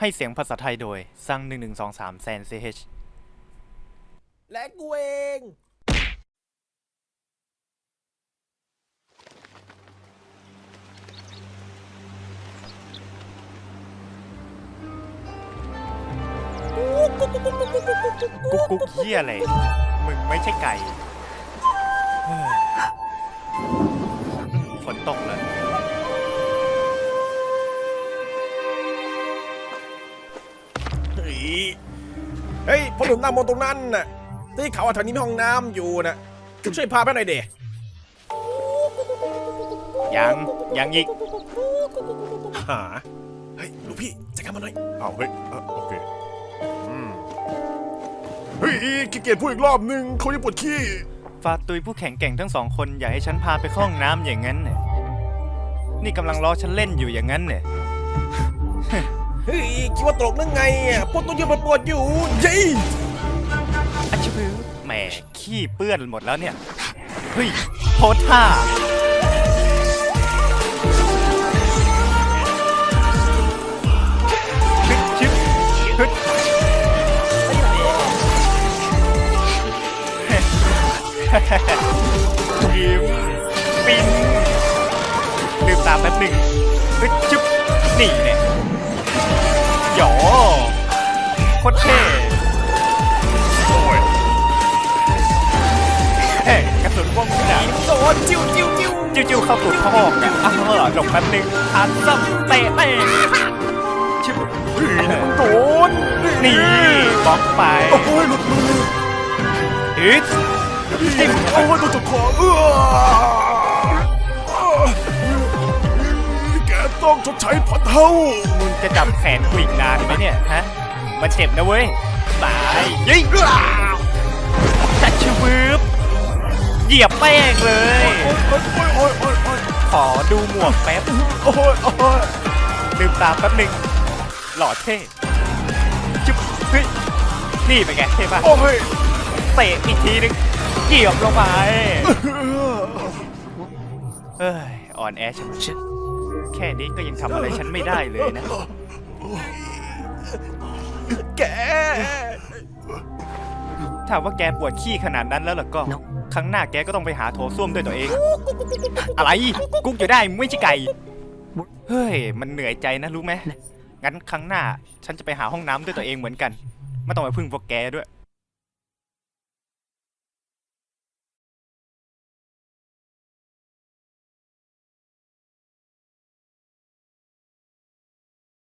ให้เสียงภาษาไทยโดยซัง1123แซนเซชและกูเอง กุ๊กกุ๊กเฮียอะไร มึงไม่ใช่ไก่เฮ้ยฝนตกเลย เฮ้ยเฮ้ยพ่อหนุ่มนั่งมองตรงนั้นน่ะที่เขาว่าแถวนี้มีห้องน้ำอยู่น่ะช่วยพาไปหน่อยเดยังยังอีกหาเฮ้ยลูกพี่จัดการมาหน่อยอ้าวเฮ้ยเอ่อโอเคอืมเฮ้ยขี้เกียจพูดอีกรอบนึงเขาจะปวดขี้ฟาตุยผู้แข็งแกร่งทั้งสองคนอยากให้ฉันพาไปเข้าห้องน้ำอย่างนั้นเนี่ยนี่กำลังล้อฉันเล่นอยู่อย่างนั้นเนี่ย เฮ้ยคิดว่าตลกนึงไงอะปวดตัวเยอะมันปวดอยู่เย้อัชบือแหมขี้เปื้อนหมดแล้วเนี่ย เฮ้ยโพสท่าฮึดชึบฮึดยิ้มปิ้นลืมตาแป๊บหนึ่งฮึดชึบนี่เนี่ย โคโอ้ยเฮ้ยกระสุนว่องขนาดโดนจิ้วจิ้วจิ้วจิ้วเข้าตูดพ่ออกอะอ้าวหลบแป๊บนึงทานซ้ำเตะแม่งชิบเฮ้ยนี่นโดนนี่บล็อกไปโอ้ยหลุดมือฮึดจิ้มโอ้ยโดนจุกคอเออแกต้องชดใช้พันเท่ามึงจะจับแขนกูอีกนานไหมเนี่ยฮะ มันเจ็บนะเว้ยตายยิงจัดชิวืบเหยียบแป้งเลยโอ้ยโอ้ยโอ้ยโอ้ยโอ้ยขอดูหมวกแป๊บโอ้ยโอ้ยลืมตาแป๊บหนึ่งหล่อเท่จุ๊บเฮ้ยนี่เป็นไงเท่ป่ะโอ้ยเตะอีกทีนึงเหยียบลงไปเอ้ยอ่อนแอชะมัดชึแค่นี้ก็ยังทำอะไรฉันไม่ได้เลยนะ แก ถ้าว่าแกปวดขี้ขนาดนั้นแล้วล่ะก็ ครั้งหน้าแกก็ต้องไปหาโถส้วมด้วยตัวเอง อะไร กุ๊กอยู่ได้มึงไม่ใช่ไก่ เฮ้ย มันเหนื่อยใจนะรู้ไหมงั้นครั้งหน้า ฉันจะไปหาห้องน้ำด้วยตัวเองเหมือนกัน ไม่ต้องไปพึ่งพวกแกด้วย